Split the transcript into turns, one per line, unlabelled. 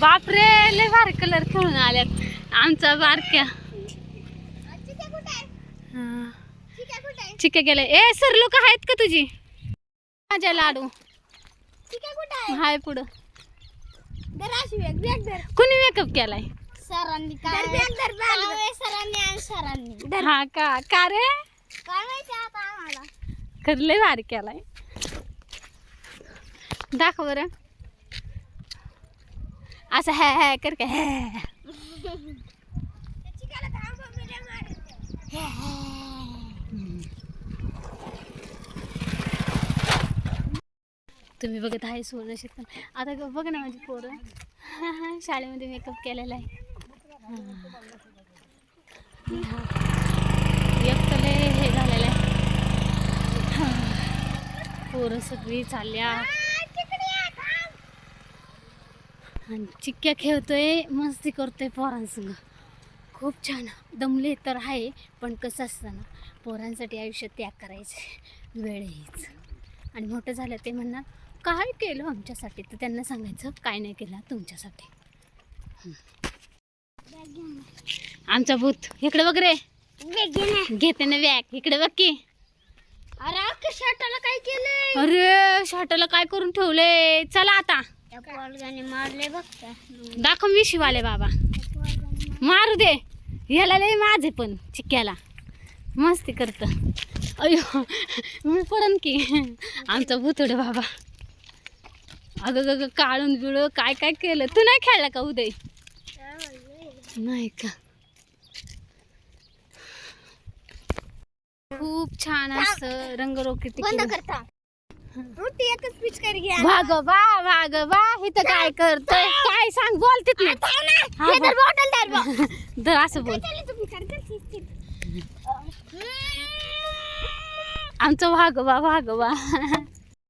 बापरे लय भारी कलर खेळून आल्यात. आमचा बारक्या. हा. चिक्या गेलाय. ए सर लोक आहेत का तुझी? माझ्या लाडू. हाय पुढं. कुणी मेकअप केलाय?
सरांनी सरांनी सरांनी
हा का? का रे?
काय
भारी केलाय. दाखव बरं. असं हॅ हॅ कर का? हॅ तुम्ही बघत आहे सोनं शिकून आता बघ ना माझी पोरं. शाळेमध्ये मेकअप केलेला आहे. एक लय हे झालेलं आहे. पोरं सगळी चालल्या. आणि चिक्क्या खेळतोय मस्ती करतोय पोरांसंग. खूप छान. दमले तर आहे पण कसं असतं ना पोरांसाठी आयुष्यात त्याग करायचे. वेळ हीच आणि मोठं झालं ते म्हणणार काय केलं आमच्यासाठी? तर त्यांना सांगायचं काय नाही केलं तुमच्यासाठी. आमचा भूत. इकडे बघ रे. घेते ना बॅग. इकडे बघ की.
अरे शर्टाला काय केलंय?
अरे शाटाला काय करून ठेवले चला आता.
मारले बघ का
दाखव मी शिवाले बाबा. मारू दे. ह्याला लय माझे पण चिक्क्याला. मस्ती करत. अयो मी पडन की. आमचा भुतड बाबा. अगं ग काळून बिळ काय काय केलं? तू नाही खेळला का उदय? नाही का? खूप छान असं रंगरोकिटी
एकच पिचकारी घ्या
वाग वा वाग वा इथं काय करतोय? काय सांग बोलतेत ना. हा,
हे तर. बॉटल बा.
असं बोल.
चालले तुम्ही करता
आमचं वागवा वागवा